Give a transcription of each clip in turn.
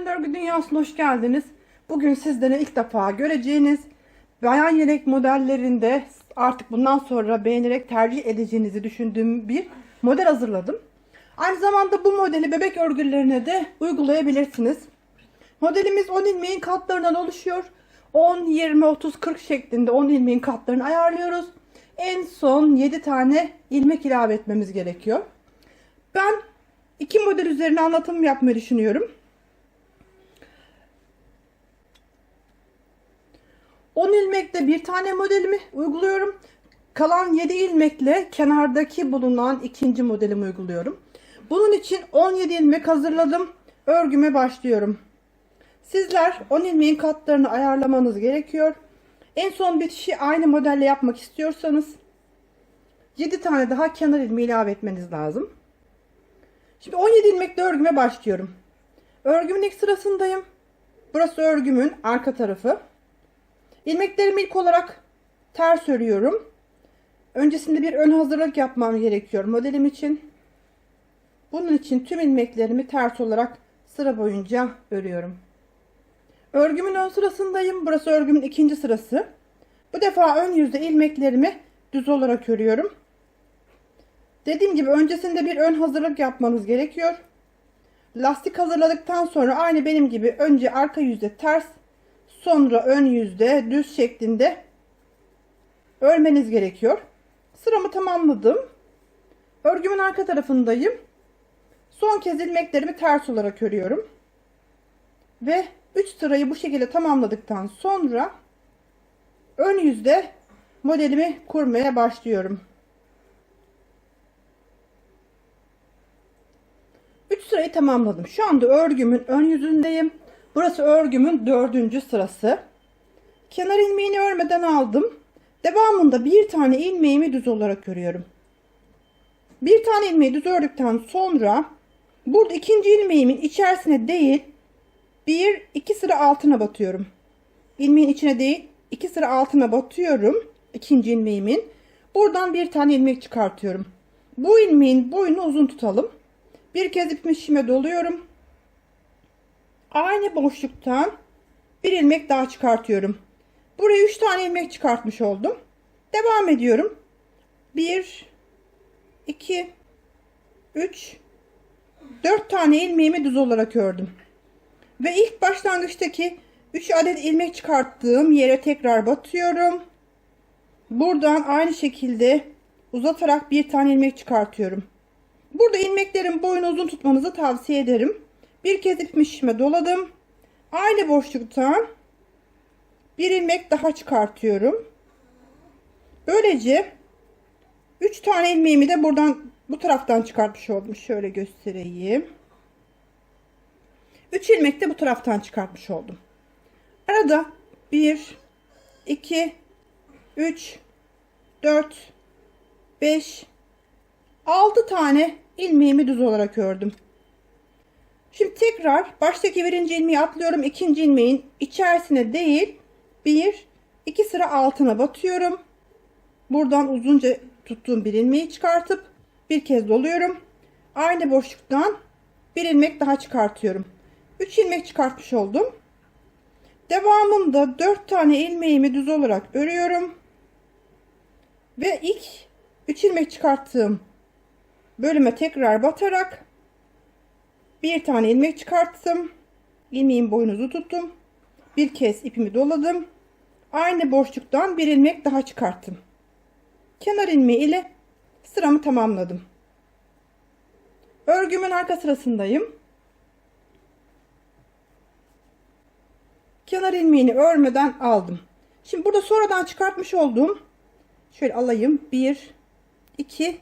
Modern örgü dünyasına hoş geldiniz. Bugün sizlere ilk defa göreceğiniz bayan yelek modellerinde artık bundan sonra beğenerek tercih edeceğinizi düşündüğüm bir model hazırladım. Aynı zamanda bu modeli bebek örgülerine de uygulayabilirsiniz. Modelimiz 10 ilmeğin katlarından oluşuyor. 10, 20, 30, 40 şeklinde 10 ilmeğin katlarını ayarlıyoruz. En son 7 tane ilmek ilave etmemiz gerekiyor. Ben iki model üzerine anlatım yapmayı düşünüyorum. 10 ilmekle bir tane modelimi uyguluyorum. Kalan 7 ilmekle kenardaki bulunan ikinci modelimi uyguluyorum. Bunun için 17 ilmek hazırladım. Örgüme başlıyorum. Sizler 10 ilmeğin katlarını ayarlamanız gerekiyor. En son bitişi aynı modelle yapmak istiyorsanız 7 tane daha kenar ilmeği ilave etmeniz lazım. Şimdi 17 ilmekle örgüme başlıyorum. Örgümün ilk sırasındayım. Burası örgümün arka tarafı. İlmeklerimi ilk olarak ters örüyorum. Öncesinde bir ön hazırlık yapmam gerekiyor modelim için. Bunun için tüm ilmeklerimi ters olarak sıra boyunca örüyorum. Örgümün ön sırasındayım. Burası örgümün ikinci sırası. Bu defa ön yüzde ilmeklerimi düz olarak örüyorum. Dediğim gibi öncesinde bir ön hazırlık yapmanız gerekiyor. Lastik hazırladıktan sonra aynı benim gibi önce arka yüzde ters sonra ön yüzde düz şeklinde örmeniz gerekiyor. Sıramı tamamladım. Örgümün arka tarafındayım. Son kez ilmeklerimi ters olarak örüyorum. Ve 3 sırayı bu şekilde tamamladıktan sonra ön yüzde modelimi kurmaya başlıyorum. 3 sırayı tamamladım. Şu anda örgümün ön yüzündeyim. Burası örgümün dördüncü sırası. Kenar ilmeğini örmeden aldım. Devamında bir tane ilmeğimi düz olarak örüyorum. Bir tane ilmeği düz ördükten sonra burada ikinci ilmeğimin içerisine değil bir iki sıra altına batıyorum. İlmeğin içine değil iki sıra altına batıyorum. ikinci ilmeğimin. Buradan bir tane ilmek çıkartıyorum. Bu ilmeğin boyunu uzun tutalım. Bir kez ipimi şişime doluyorum. Aynı boşluktan bir ilmek daha çıkartıyorum. Buraya 3 tane ilmek çıkartmış oldum. Devam ediyorum. 1 2 3 4 tane ilmeğimi düz olarak ördüm. Ve ilk başlangıçtaki 3 adet ilmek çıkarttığım yere tekrar batıyorum. Buradan aynı şekilde uzatarak bir tane ilmek çıkartıyorum. Burada ilmeklerin boyunu uzun tutmanızı tavsiye ederim. Bir kez ipimi şişime doladım. Aynı boşluktan bir ilmek daha çıkartıyorum. Böylece 3 tane ilmeğimi de buradan bu taraftan çıkartmış oldum. Şöyle göstereyim. 3 ilmek de bu taraftan çıkartmış oldum. Arada 1 2 3 4 5 6 tane ilmeğimi düz olarak ördüm. Şimdi tekrar baştaki birinci ilmeği atlıyorum. ikinci ilmeğin içerisine değil bir iki sıra altına batıyorum. Buradan uzunca tuttuğum bir ilmeği çıkartıp bir kez doluyorum. Aynı boşluktan bir ilmek daha çıkartıyorum. 3 ilmek çıkartmış oldum. Devamında 4 tane ilmeğimi düz olarak örüyorum. Ve ilk 3 ilmek çıkarttığım bölüme tekrar batarak bir tane ilmek çıkarttım. İlmeğin boynuzu tuttum. Bir kez ipimi doladım. Aynı boşluktan bir ilmek daha çıkarttım. Kenar ilmeği ile sıramı tamamladım. Örgümün arka sırasındayım. Kenar ilmeğini örmeden aldım. Şimdi burada sonradan çıkartmış olduğum şöyle alayım. 1 2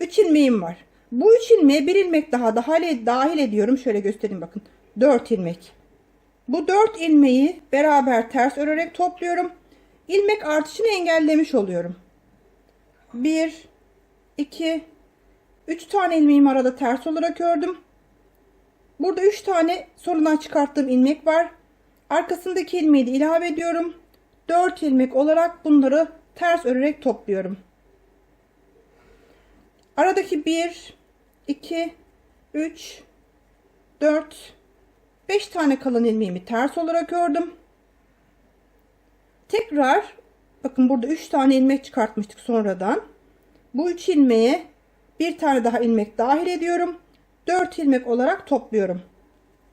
3 ilmeğim var. Bu 3 ilmeğe bir ilmek daha dahil, dahil ediyorum. Şöyle göstereyim bakın. 4 ilmek. Bu 4 ilmeği beraber ters örerek topluyorum. İlmek artışını engellemiş oluyorum. 1 2 3 tane ilmeğimi arada ters olarak ördüm. Burada 3 tane sonradan çıkarttığım ilmek var. Arkasındaki ilmeği de ilave ediyorum. 4 ilmek olarak bunları ters örerek topluyorum. Aradaki 1 2 3 4 5 tane kalan ilmeğimi ters olarak ördüm. Tekrar bakın burada 3 tane ilmek çıkartmıştık sonradan. Bu 3 ilmeğe bir tane daha ilmek dahil ediyorum. 4 ilmek olarak topluyorum.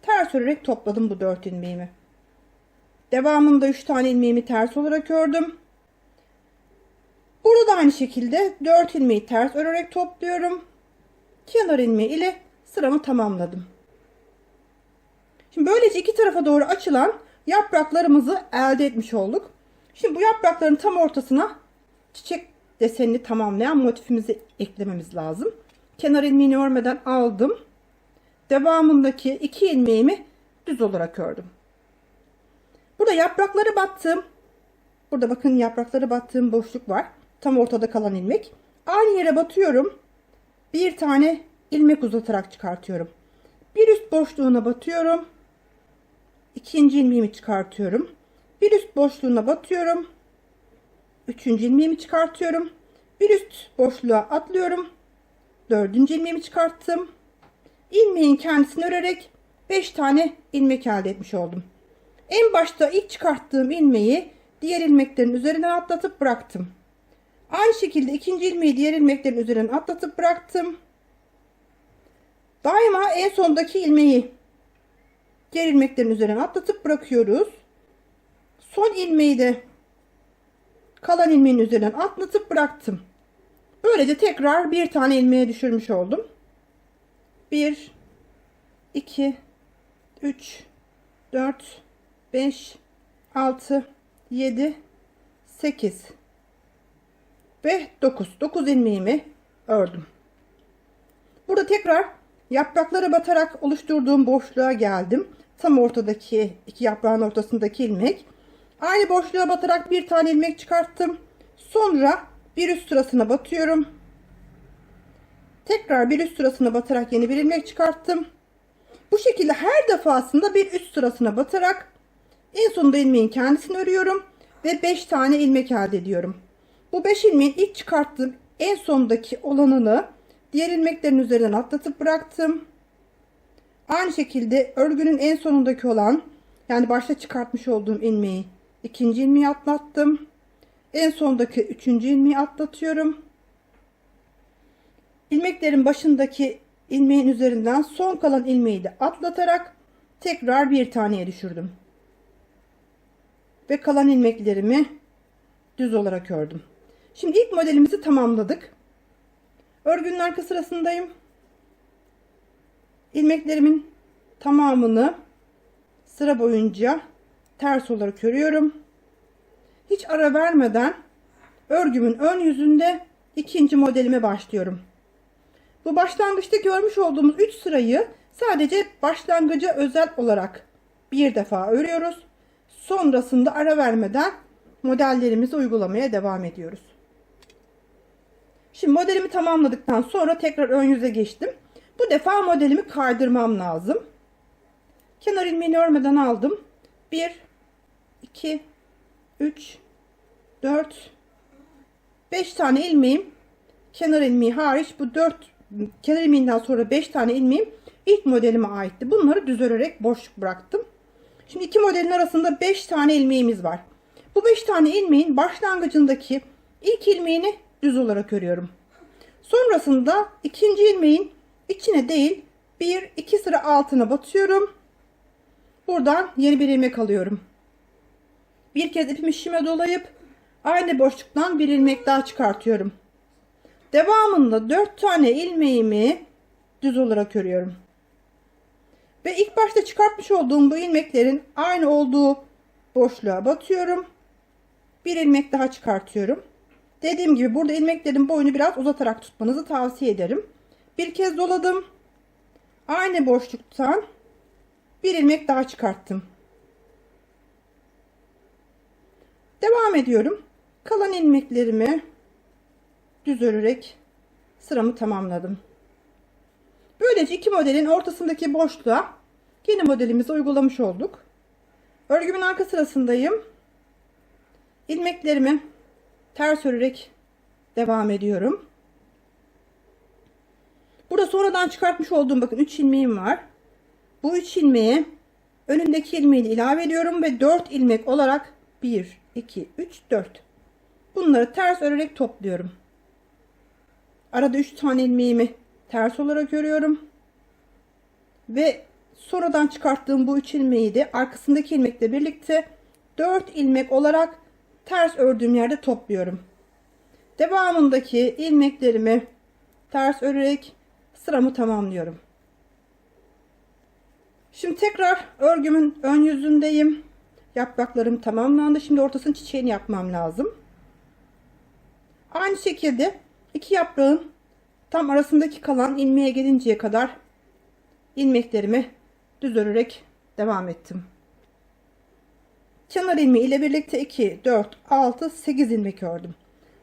Ters örerek topladım bu 4 ilmeğimi. Devamında 3 tane ilmeğimi ters olarak ördüm. Burada da aynı şekilde 4 ilmeği ters örerek topluyorum. Kenar ilmeği ile sıramı tamamladım. Şimdi böylece iki tarafa doğru açılan yapraklarımızı elde etmiş olduk. Şimdi bu yaprakların tam ortasına çiçek desenini tamamlayan motifimizi eklememiz lazım. Kenar ilmeğini örmeden aldım. Devamındaki iki ilmeğimi düz olarak ördüm. Burada yaprakları battım. Burada bakın yaprakları battığım boşluk var. Tam ortada kalan ilmek. Aynı yere batıyorum. Bir tane ilmek uzatarak çıkartıyorum. Bir üst boşluğuna batıyorum. İkinci ilmeğimi çıkartıyorum. Bir üst boşluğuna batıyorum. Üçüncü ilmeğimi çıkartıyorum. Bir üst boşluğa atlıyorum. Dördüncü ilmeğimi çıkarttım. İlmeğin kendisini örerek 5 tane ilmek elde etmiş oldum. En başta ilk çıkarttığım ilmeği diğer ilmeklerin üzerinden atlatıp bıraktım. Aynı şekilde ikinci ilmeği diğer ilmeklerin üzerinden atlatıp bıraktım. Daima en sondaki ilmeği diğer ilmeklerin üzerine atlatıp bırakıyoruz. Son ilmeği de kalan ilmeğin üzerinden atlatıp bıraktım. Böylece tekrar bir tane ilmeğe düşürmüş oldum. 1 2 3 4 5 6 7 8 ve 9 9 ilmeğimi ördüm. Burada tekrar yapraklara batarak oluşturduğum boşluğa geldim. Tam ortadaki iki yaprağın ortasındaki ilmek. Aynı boşluğa batarak bir tane ilmek çıkarttım. Sonra bir üst sırasına batıyorum. Tekrar bir üst sırasına batarak yeni bir ilmek çıkarttım. Bu şekilde her defasında bir üst sırasına batarak en sonunda ilmeğin kendisini örüyorum ve 5 tane ilmek elde ediyorum. Bu 5 ilmeğin ilk çıkarttığım en sondaki olanını diğer ilmeklerin üzerinden atlatıp bıraktım. Aynı şekilde örgünün en sonundaki olan yani başta çıkartmış olduğum ilmeği ikinci ilmeği atlattım. En sondaki üçüncü ilmeği atlatıyorum. İlmeklerin başındaki ilmeğin üzerinden son kalan ilmeği de atlatarak tekrar bir taneye düşürdüm. Ve kalan ilmeklerimi düz olarak ördüm. Şimdi ilk modelimizi tamamladık. Örgünün arka sırasındayım. İlmeklerimin tamamını sıra boyunca ters olarak örüyorum. Hiç ara vermeden örgümün ön yüzünde ikinci modelime başlıyorum. Bu başlangıçta görmüş olduğumuz 3 sırayı sadece başlangıca özel olarak bir defa örüyoruz. Sonrasında ara vermeden modellerimizi uygulamaya devam ediyoruz. Şimdi modelimi tamamladıktan sonra tekrar ön yüze geçtim. Bu defa modelimi kaydırmam lazım. Kenar ilmeğini örmeden aldım. 1 2 3 4 5 tane ilmeğim kenar ilmeği hariç bu 4 kenar ilmeğinden sonra 5 tane ilmeğim ilk modelime aitti. Bunları düz örerek boşluk bıraktım. Şimdi iki modelin arasında 5 tane ilmeğimiz var. Bu 5 tane ilmeğin başlangıcındaki ilk ilmeğini düz olarak örüyorum. Sonrasında ikinci ilmeğin içine değil bir iki sıra altına batıyorum. Buradan yeni bir ilmek alıyorum. Bir kez ipimi şime dolayıp aynı boşluktan bir ilmek daha çıkartıyorum. Devamında 4 tane ilmeğimi düz olarak örüyorum. Ve ilk başta çıkartmış olduğum bu ilmeklerin aynı olduğu boşluğa batıyorum. Bir ilmek daha çıkartıyorum. Dediğim gibi burada ilmeklerin boyunu biraz uzatarak tutmanızı tavsiye ederim. Bir kez doladım. Aynı boşluktan bir ilmek daha çıkarttım. Devam ediyorum. Kalan ilmeklerimi düz örerek sıramı tamamladım. Böylece iki modelin ortasındaki boşluğa yeni modelimizi uygulamış olduk. Örgümün arka sırasındayım. İlmeklerimi ters örerek devam ediyorum. Burada sonradan çıkartmış olduğum bakın 3 ilmeğim var. Bu 3 ilmeğe önündeki ilmeğini ilave ediyorum ve 4 ilmek olarak 1, 2, 3, 4. Bunları ters örerek topluyorum. Arada 3 tane ilmeğimi ters olarak örüyorum. Ve sonradan çıkarttığım bu 3 ilmeği de arkasındaki ilmekle birlikte 4 ilmek olarak ters ördüğüm yerde topluyorum. Devamındaki ilmeklerimi ters örerek sıramı tamamlıyorum. Şimdi tekrar örgümün ön yüzündeyim. Yapraklarım tamamlandı. Şimdi ortasının çiçeğini yapmam lazım. Aynı şekilde iki yaprağın tam arasındaki kalan ilmeğe gelinceye kadar ilmeklerimi düz örerek devam ettim. Kenar ilmeği ile birlikte 2, 4, 6, 8 ilmek ördüm.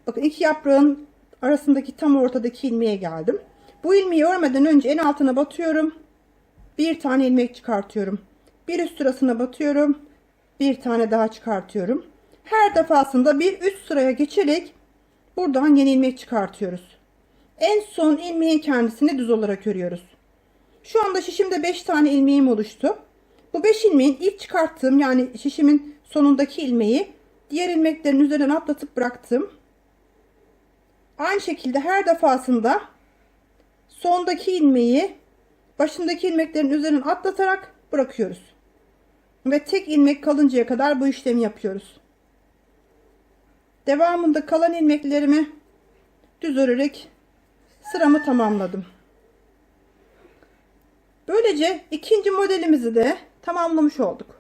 Bakın iki yaprağın arasındaki tam ortadaki ilmeğe geldim. Bu ilmeği örmeden önce en altına batıyorum. Bir tane ilmek çıkartıyorum. Bir üst sırasına batıyorum. Bir tane daha çıkartıyorum. Her defasında bir üst sıraya geçerek buradan yeni ilmek çıkartıyoruz. En son ilmeğin kendisini düz olarak örüyoruz. Şu anda şişimde 5 tane ilmeğim oluştu. Bu 5 ilmeğin ilk çıkarttığım yani şişimin sonundaki ilmeği diğer ilmeklerin üzerinden atlatıp bıraktım. Aynı şekilde her defasında sondaki ilmeği başındaki ilmeklerin üzerinden atlatarak bırakıyoruz. Ve tek ilmek kalıncaya kadar bu işlemi yapıyoruz. Devamında kalan ilmeklerimi düz örerek sıramı tamamladım. Böylece ikinci modelimizi de tamamlamış olduk.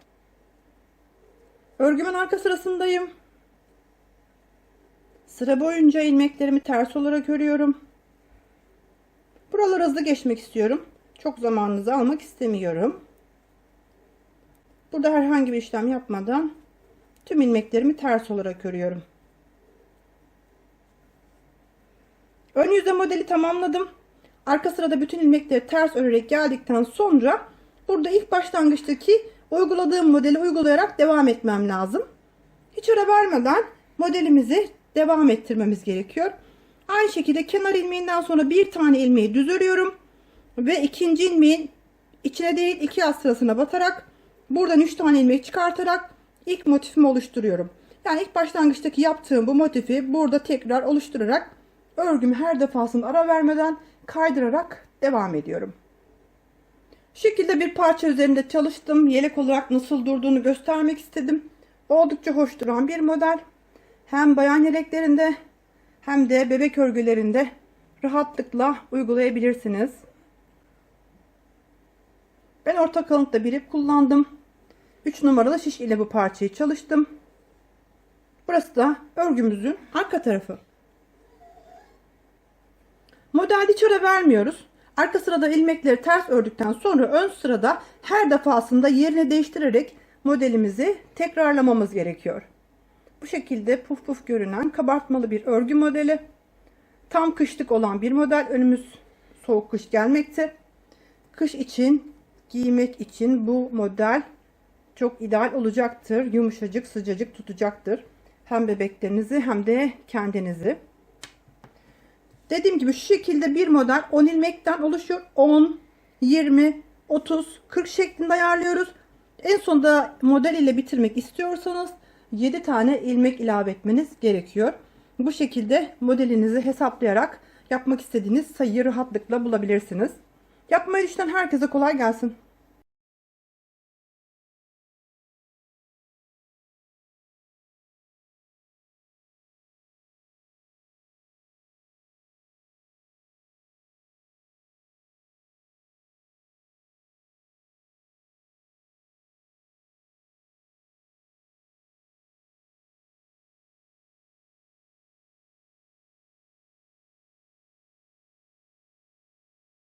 Örgümün arka sırasındayım. Sıra boyunca ilmeklerimi ters olarak örüyorum. Buraları hızlı geçmek istiyorum. Çok zamanınızı almak istemiyorum. Burada herhangi bir işlem yapmadan tüm ilmeklerimi ters olarak örüyorum. Ön yüzde modeli tamamladım. Arka sırada bütün ilmekleri ters örerek geldikten sonra burada ilk başlangıçtaki uyguladığım modeli uygulayarak devam etmem lazım. Hiç ara vermeden modelimizi devam ettirmemiz gerekiyor. Aynı şekilde kenar ilmeğinden sonra bir tane ilmeği düz örüyorum. Ve ikinci ilmeğin içine değil iki alt sırasına batarak buradan 3 tane ilmek çıkartarak ilk motifimi oluşturuyorum. Yani ilk başlangıçtaki yaptığım bu motifi burada tekrar oluşturarak örgümü her defasında ara vermeden kaydırarak devam ediyorum. Şekilde bir parça üzerinde çalıştım. Yelek olarak nasıl durduğunu göstermek istedim. Oldukça hoş duran bir model. Hem bayan yeleklerinde hem de bebek örgülerinde rahatlıkla uygulayabilirsiniz. Ben orta kalıntıda bir ip kullandım. 3 numaralı şiş ile bu parçayı çalıştım. Burası da örgümüzün arka tarafı. Modelde hiç ara vermiyoruz. Arka sırada ilmekleri ters ördükten sonra ön sırada her defasında yerini değiştirerek modelimizi tekrarlamamız gerekiyor. Bu şekilde puf puf görünen kabartmalı bir örgü modeli. Tam kışlık olan bir model. Önümüz soğuk kış gelmekte. Kış için giymek için bu model çok ideal olacaktır. Yumuşacık sıcacık tutacaktır. Hem bebeklerinizi hem de kendinizi. Dediğim gibi şu şekilde bir model 10 ilmekten oluşuyor. 10, 20, 30, 40 şeklinde ayarlıyoruz. En sonunda model ile bitirmek istiyorsanız 7 tane ilmek ilave etmeniz gerekiyor. Bu şekilde modelinizi hesaplayarak yapmak istediğiniz sayıyı rahatlıkla bulabilirsiniz. Yapmayı düşünen herkese kolay gelsin.